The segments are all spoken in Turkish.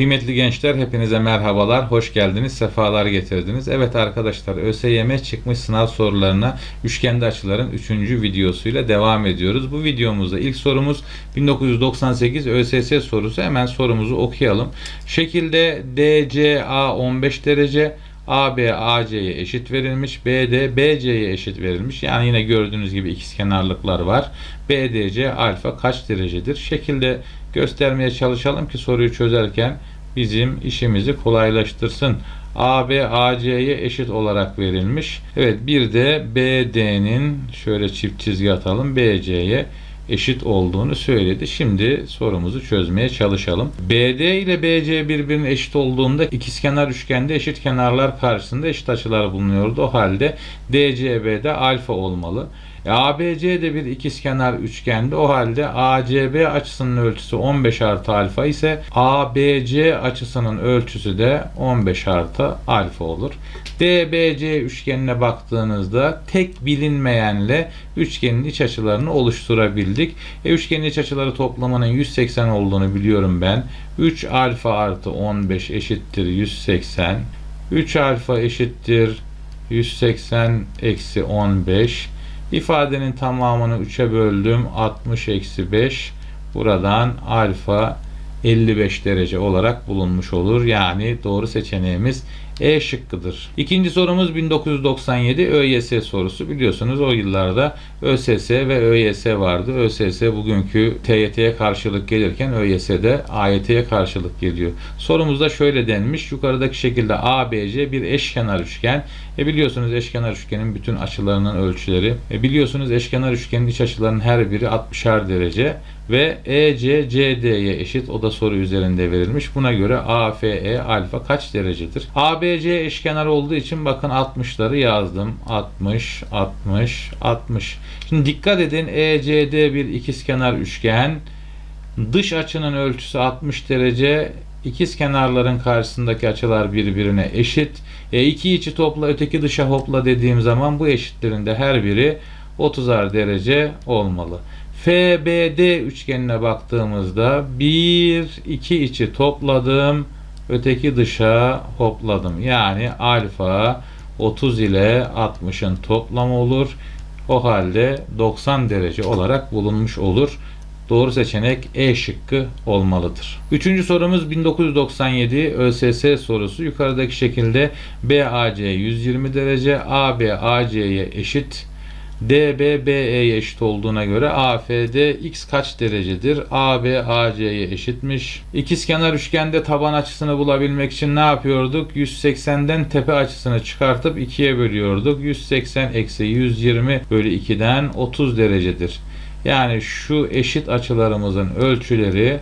Kıymetli gençler hepinize merhabalar, hoş geldiniz, sefalar getirdiniz. Evet arkadaşlar ÖSYM çıkmış sınav sorularına üçgende açıların 3. videosuyla devam ediyoruz. Bu videomuzda ilk sorumuz 1998 ÖSS sorusu. Hemen sorumuzu okuyalım. Şekilde DCA 15 derece, AB AC'ye eşit verilmiş. BD BC'ye eşit verilmiş. Yani yine gördüğünüz gibi ikizkenarlıklar var. BDC alfa kaç derecedir? Şekilde göstermeye çalışalım ki soruyu çözerken bizim işimizi kolaylaştırsın. AB AC'ye eşit olarak verilmiş. Evet bir de BD'nin şöyle çift çizgi atalım. BC'ye eşit olduğunu söyledi. Şimdi sorumuzu çözmeye çalışalım. BD ile BC birbirine eşit olduğunda ikizkenar üçgende eşit kenarlar karşısında eşit açılar bulunuyordu. O halde DCB'de alfa olmalı. E, ABC de bir ikizkenar üçgende. O halde ACB açısının ölçüsü 15 artı alfa ise ABC açısının ölçüsü de 15 artı alfa olur. DBC üçgenine baktığınızda tek bilinmeyenle üçgenin iç açılarını oluşturabildik. E, üçgenin iç açıları toplamının 180 olduğunu biliyorum ben. 3 alfa artı 15 eşittir 180. 3 alfa eşittir 180 eksi 15. İfadenin tamamını 3'e böldüm. 60 eksi 5. Buradan alfa 55 derece olarak bulunmuş olur. Yani doğru seçeneğimiz E şıkkıdır. İkinci sorumuz 1997 ÖYS sorusu. Biliyorsunuz o yıllarda ÖSS ve ÖYS vardı. ÖSS bugünkü TYT'ye karşılık gelirken ÖYS'de AYT'ye karşılık geliyor. Sorumuzda şöyle denmiş. Yukarıdaki şekilde ABC bir eşkenar üçgen. E biliyorsunuz eşkenar üçgenin bütün açılarının ölçüleri. E biliyorsunuz eşkenar üçgenin iç açılarının her biri 60'ar derece ve EC CD'ye eşit. O da soru üzerinde verilmiş. Buna göre AFE alfa kaç derecedir? ABC eşkenar olduğu için bakın 60'ları yazdım. 60, 60, 60. Şimdi dikkat edin ECD bir ikizkenar üçgen. Dış açının ölçüsü 60 derece. İkiz kenarların karşısındaki açılar birbirine eşit. E, iki içi topla öteki dışa hopla dediğim zaman bu eşitlerinde her biri 30'ar derece olmalı. FBD üçgenine baktığımızda 1 2 içi topladım, öteki dışa hopladım. Yani alfa 30 ile 60'ın toplamı olur. O halde 90 derece olarak bulunmuş olur. Doğru seçenek E şıkkı olmalıdır. Üçüncü sorumuz 1997 ÖSS sorusu. Yukarıdaki şekilde BAC 120 derece, AB AC'ye eşit. DB BE'ye eşit olduğuna göre AFD x kaç derecedir? AB AC'ye eşitmiş. İkizkenar üçgende taban açısını bulabilmek için ne yapıyorduk? 180'den tepe açısını çıkartıp 2'ye bölüyorduk. 180 eksi 120 bölü 2'den 30 derecedir. Yani şu eşit açılarımızın ölçüleri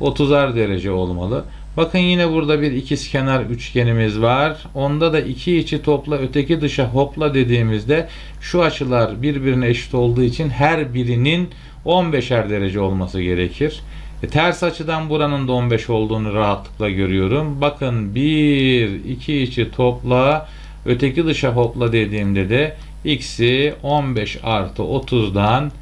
30'ar derece olmalı. Bakın yine burada bir ikizkenar üçgenimiz var. Onda da iki içi topla öteki dışa hopla dediğimizde şu açılar birbirine eşit olduğu için her birinin 15'er derece olması gerekir. E, ters açıdan buranın da 15 olduğunu rahatlıkla görüyorum. Bakın 1, 2 içi topla öteki dışa hopla dediğimde de x'i 15 artı 30'dan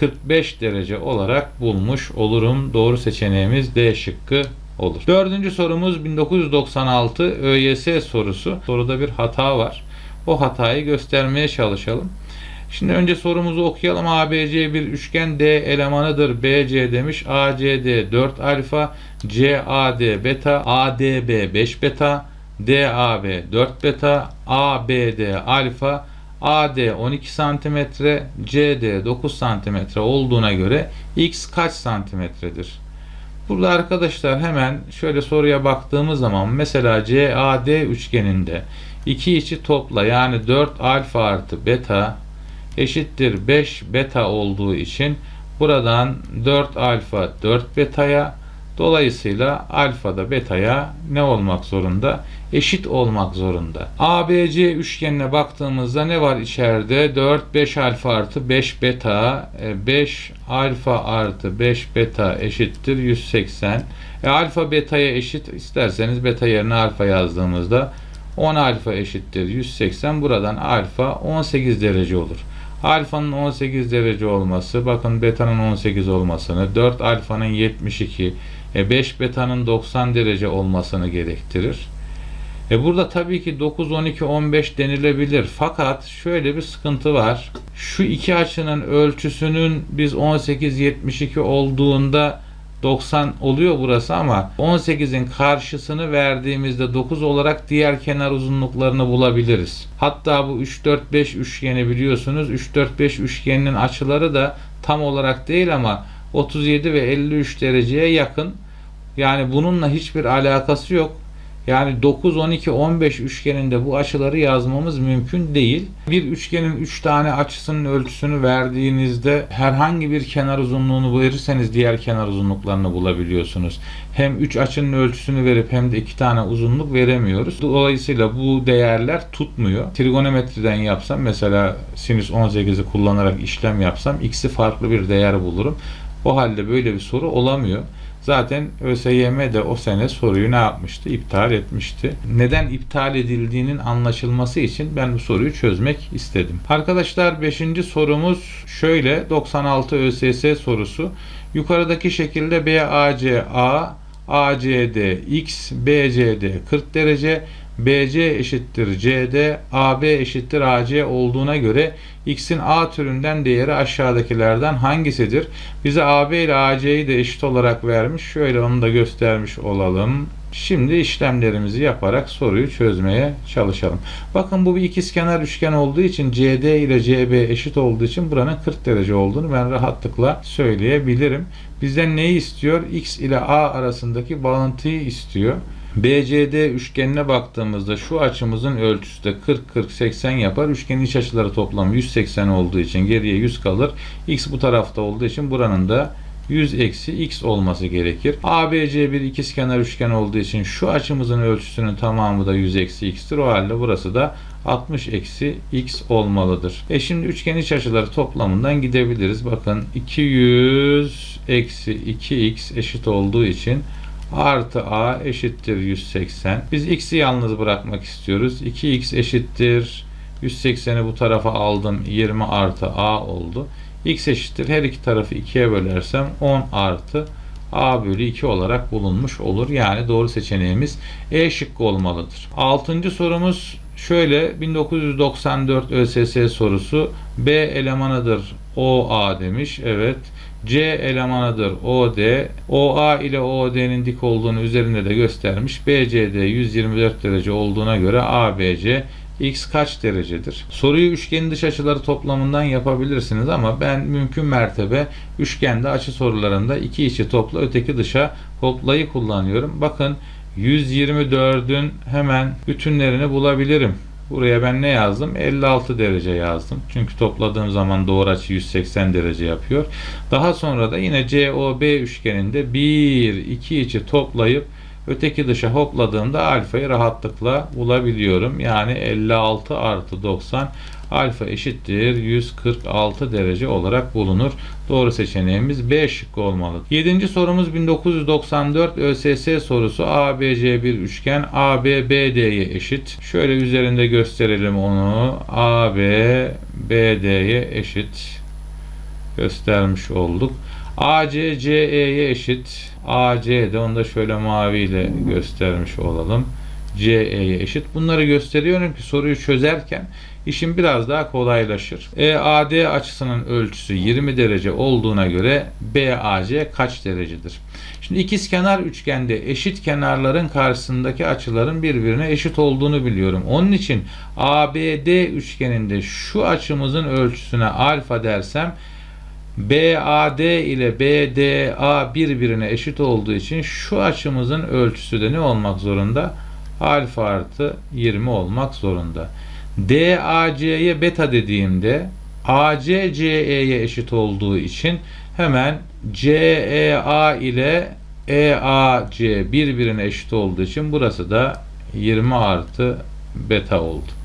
45 derece olarak bulmuş olurum. Doğru seçeneğimiz D şıkkı olur. Dördüncü sorumuz 1996 ÖYS sorusu. Soruda bir hata var. O hatayı göstermeye çalışalım. Şimdi önce sorumuzu okuyalım. ABC bir üçgen D elemanıdır. BC demiş. ACD 4 alfa, CAD beta, ADB 5 beta, DAB 4 beta, ABD alfa, AD 12 cm, CD 9 cm olduğuna göre X kaç santimetredir? Burada arkadaşlar hemen şöyle soruya baktığımız zaman mesela CAD üçgeninde iki içi topla yani 4 alfa artı beta eşittir 5 beta olduğu için buradan 4 alfa 4 betaya dolayısıyla alfa da betaya ne olmak zorunda? Eşit olmak zorunda. ABC üçgenine baktığımızda ne var içeride? 4 5 alfa artı 5 beta 5 alfa artı 5 beta eşittir 180. E, alfa betaya eşit isterseniz beta yerine alfa yazdığımızda 10 alfa eşittir 180. Buradan alfa 18 derece olur. Alfanın 18 derece olması, bakın betanın 18 olmasını, 4 alfanın 72, e 5 betanın 90 derece olmasını gerektirir. E burada tabii ki 9, 12, 15 denilebilir. Fakat şöyle bir sıkıntı var. Şu iki açının ölçüsünün biz 18, 72 olduğunda 90 oluyor burası ama 18'in karşısını verdiğimizde 9 olarak diğer kenar uzunluklarını bulabiliriz. Hatta bu 3 4 5 üçgeni biliyorsunuz. 3 4 5 üçgeninin açıları da tam olarak değil ama 37 ve 53 dereceye yakın. Yani bununla hiçbir alakası yok. Yani 9, 12, 15 üçgeninde bu açıları yazmamız mümkün değil. Bir üçgenin 3 tane açısının ölçüsünü verdiğinizde herhangi bir kenar uzunluğunu verirseniz diğer kenar uzunluklarını bulabiliyorsunuz. Hem 3 açının ölçüsünü verip hem de 2 tane uzunluk veremiyoruz. Dolayısıyla bu değerler tutmuyor. Trigonometriden yapsam mesela sinüs 18'i kullanarak işlem yapsam x'i farklı bir değer bulurum. O halde böyle bir soru olamıyor. Zaten ÖSYM de o sene soruyu ne yapmıştı? İptal etmişti. Neden iptal edildiğinin anlaşılması için ben bu soruyu çözmek istedim. Arkadaşlar 5. sorumuz şöyle 96 ÖSS sorusu. Yukarıdaki şekilde BAC A, ACD X, BCD 40 derece, BC eşittir CD, AB eşittir AC olduğuna göre X'in A türünden değeri aşağıdakilerden hangisidir? Bize AB ile AC'yi de eşit olarak vermiş. Şöyle onu da göstermiş olalım. Şimdi işlemlerimizi yaparak soruyu çözmeye çalışalım. Bakın bu bir ikizkenar üçgen olduğu için CD ile CB eşit olduğu için buranın 40 derece olduğunu ben rahatlıkla söyleyebilirim. Bizden neyi istiyor? X ile A arasındaki bağıntıyı istiyor. BCD üçgenine baktığımızda şu açımızın ölçüsü de 40 40 80 yapar. Üçgenin iç açıları toplamı 180 olduğu için geriye 100 kalır. X bu tarafta olduğu için buranın da 100 eksi x olması gerekir. ABC bir ikizkenar üçgen olduğu için şu açımızın ölçüsünün tamamı da 100 eksi x'tir. O halde burası da 60 eksi x olmalıdır. E şimdi üçgen iç açıları toplamından gidebiliriz. Bakın 200 eksi 2x eşit olduğu için artı a eşittir 180. Biz x'i yalnız bırakmak istiyoruz. 2x eşittir 180'i bu tarafa aldım. 20 artı a oldu. x eşittir her iki tarafı 2'ye bölersem 10 artı a bölü 2 olarak bulunmuş olur. Yani doğru seçeneğimiz E şıkkı olmalıdır. Altıncı sorumuz şöyle 1994 ÖSS sorusu B elemanıdır OA demiş. Evet. C elemanıdır OD. OA ile OD'nin dik olduğunu üzerinde de göstermiş. BCD 124 derece olduğuna göre ABC x kaç derecedir? Soruyu üçgenin dış açıları toplamından yapabilirsiniz ama ben mümkün mertebe üçgende açı sorularında iki içi topla öteki dışa toplayı kullanıyorum. Bakın 124'ün hemen bütünlerini bulabilirim. Buraya ben ne yazdım? 56 derece yazdım. Çünkü topladığım zaman doğru açı 180 derece yapıyor. Daha sonra da yine COB üçgeninde 1, 2 içi toplayıp öteki dışa hopladığımda alfayı rahatlıkla bulabiliyorum. Yani 56 artı 90 alfa eşittir 146 derece olarak bulunur. Doğru seçeneğimiz B şıkkı olmalı. 7. sorumuz 1994 ÖSS sorusu ABC bir üçgen AB BD'ye eşit. Şöyle üzerinde gösterelim onu. AB BD'ye eşit göstermiş olduk. AC CE'ye eşit. AC de onu da şöyle maviyle göstermiş olalım. CE'ye eşit. Bunları gösteriyorum ki soruyu çözerken işim biraz daha kolaylaşır. EAD açısının ölçüsü 20 derece olduğuna göre BAC kaç derecedir? Şimdi ikizkenar üçgende eşit kenarların karşısındaki açıların birbirine eşit olduğunu biliyorum. Onun için ABD üçgeninde şu açımızın ölçüsüne alfa dersem BAD ile BDA birbirine eşit olduğu için şu açımızın ölçüsü de ne olmak zorunda? Alfa artı 20 olmak zorunda. DAC'ye beta dediğimde AC CE'ye eşit olduğu için hemen CEA ile EAC birbirine eşit olduğu için burası da 20 artı beta oldu.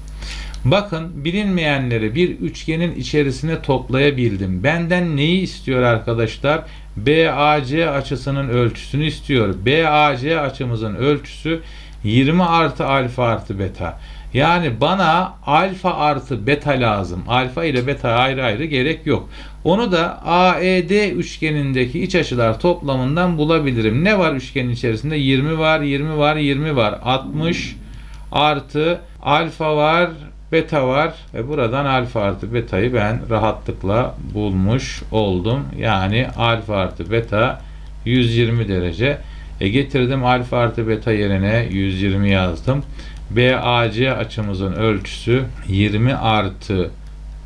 Bakın bilinmeyenleri bir üçgenin içerisine toplayabildim. Benden neyi istiyor arkadaşlar? BAC açısının ölçüsünü istiyor. BAC açımızın ölçüsü 20 artı alfa artı beta. Yani bana alfa artı beta lazım. Alfa ile beta ayrı ayrı gerek yok. Onu da AED üçgenindeki iç açılar toplamından bulabilirim. Ne var üçgenin içerisinde? 20 var, 20 var, 20 var. 60 artı alfa var, beta var. Ve buradan alfa artı beta'yı ben rahatlıkla bulmuş oldum. Yani alfa artı beta 120 derece. E getirdim alfa artı beta yerine 120 yazdım. BAC açımızın ölçüsü 20 artı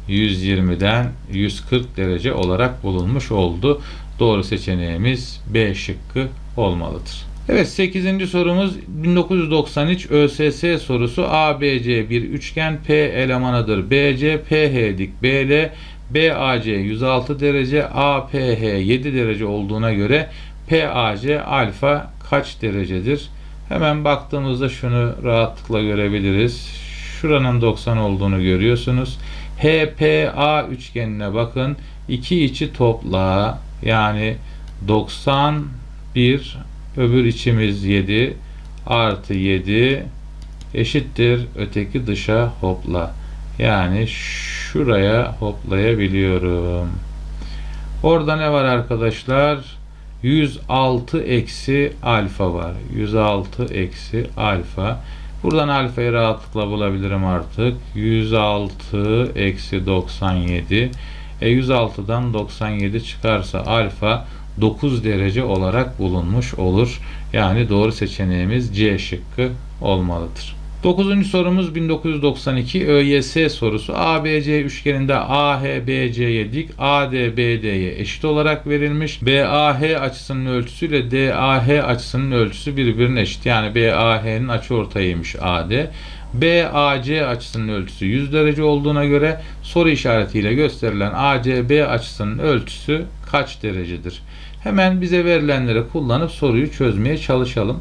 120'den 140 derece olarak bulunmuş oldu. Doğru seçeneğimiz B şıkkı olmalıdır. Evet 8. sorumuz 1993 ÖSS sorusu ABC bir üçgen P elemanıdır. BC PH dik BL BAC 106 derece APH 7 derece olduğuna göre PAC alfa kaç derecedir? Hemen baktığımızda şunu rahatlıkla görebiliriz. Şuranın 90 olduğunu görüyorsunuz. HPA üçgenine bakın. İki içi topla. Yani 91 öbür içimiz 7 artı 7 eşittir öteki dışa hopla. Yani şuraya hoplayabiliyorum. Orada ne var arkadaşlar? 106 eksi alfa var. 106 eksi alfa. Buradan alfayı rahatlıkla bulabilirim artık. 106 eksi 97. E 106'dan 97 çıkarsa alfa 9 derece olarak bulunmuş olur. Yani doğru seçeneğimiz C şıkkı olmalıdır. 9. sorumuz 1992 ÖYS sorusu. ABC üçgeninde AHBC'ye dik, ADBD'ye eşit olarak verilmiş. BAH açısının ölçüsüyle DAH açısının ölçüsü birbirine eşit. Yani BAH'nin açıortayıymış AD. BAC açısının ölçüsü 100 derece olduğuna göre soru işaretiyle gösterilen ACB açısının ölçüsü kaç derecedir? Hemen bize verilenleri kullanıp soruyu çözmeye çalışalım.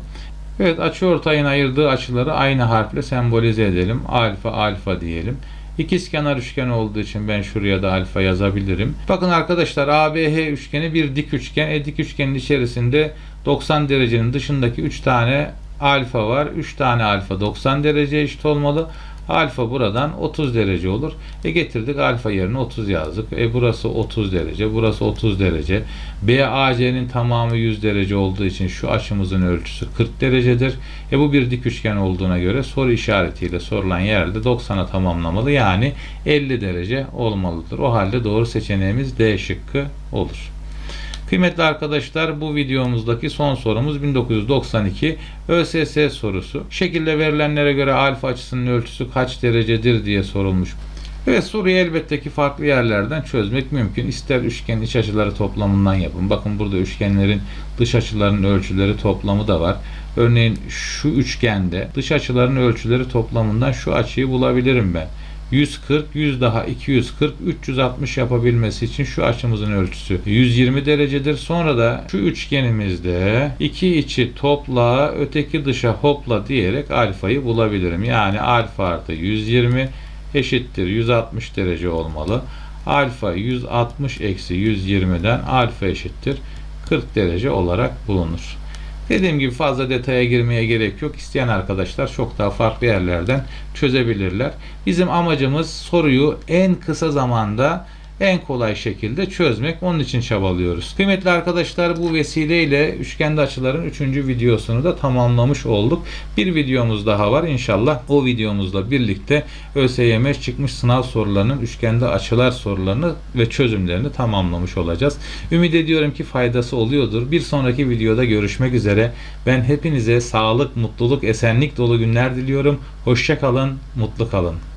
Evet açıortayın ayırdığı açıları aynı harfle sembolize edelim. Alfa alfa diyelim. İkizkenar üçgen olduğu için ben şuraya da alfa yazabilirim. Bakın arkadaşlar ABH üçgeni bir dik üçgen. E dik üçgenin içerisinde 90 derecenin dışındaki 3 tane alfa var. 3 tane alfa 90 derece eşit olmalı. Alfa buradan 30 derece olur. E getirdik alfa yerine 30 yazdık. E burası 30 derece, burası 30 derece. BAC'nin tamamı 100 derece olduğu için şu açımızın ölçüsü 40 derecedir. E bu bir dik üçgen olduğuna göre soru işaretiyle sorulan yerde 90'a tamamlamalı. Yani 50 derece olmalıdır. O halde doğru seçeneğimiz D şıkkı olur. Kıymetli arkadaşlar bu videomuzdaki son sorumuz 1992 ÖSS sorusu. Şekilde verilenlere göre alfa açısının ölçüsü kaç derecedir diye sorulmuş. Evet soruyu elbette ki farklı yerlerden çözmek mümkün. İster üçgen iç açıları toplamından yapın. Bakın burada üçgenlerin dış açılarının ölçüleri toplamı da var. Örneğin şu üçgende dış açıların ölçüleri toplamından şu açıyı bulabilirim ben. 140, 100 daha 240, 360 yapabilmesi için şu açımızın ölçüsü 120 derecedir. Sonra da şu üçgenimizde iki içi topla, öteki dışa hopla diyerek alfayı bulabilirim. Yani alfa artı 120 eşittir 160 derece olmalı. Alfa 160 eksi 120'den alfa eşittir 40 derece olarak bulunur. Dediğim gibi fazla detaya girmeye gerek yok. İsteyen arkadaşlar çok daha farklı yerlerden çözebilirler. Bizim amacımız soruyu en kısa zamanda en kolay şekilde çözmek. Onun için çabalıyoruz. Kıymetli arkadaşlar bu vesileyle üçgende açıların 3. videosunu da tamamlamış olduk. Bir videomuz daha var. İnşallah o videomuzla birlikte ÖSYM çıkmış sınav sorularının üçgende açılar sorularını ve çözümlerini tamamlamış olacağız. Ümit ediyorum ki faydası oluyordur. Bir sonraki videoda görüşmek üzere. Ben hepinize sağlık, mutluluk, esenlik dolu günler diliyorum. Hoşça kalın, mutlu kalın.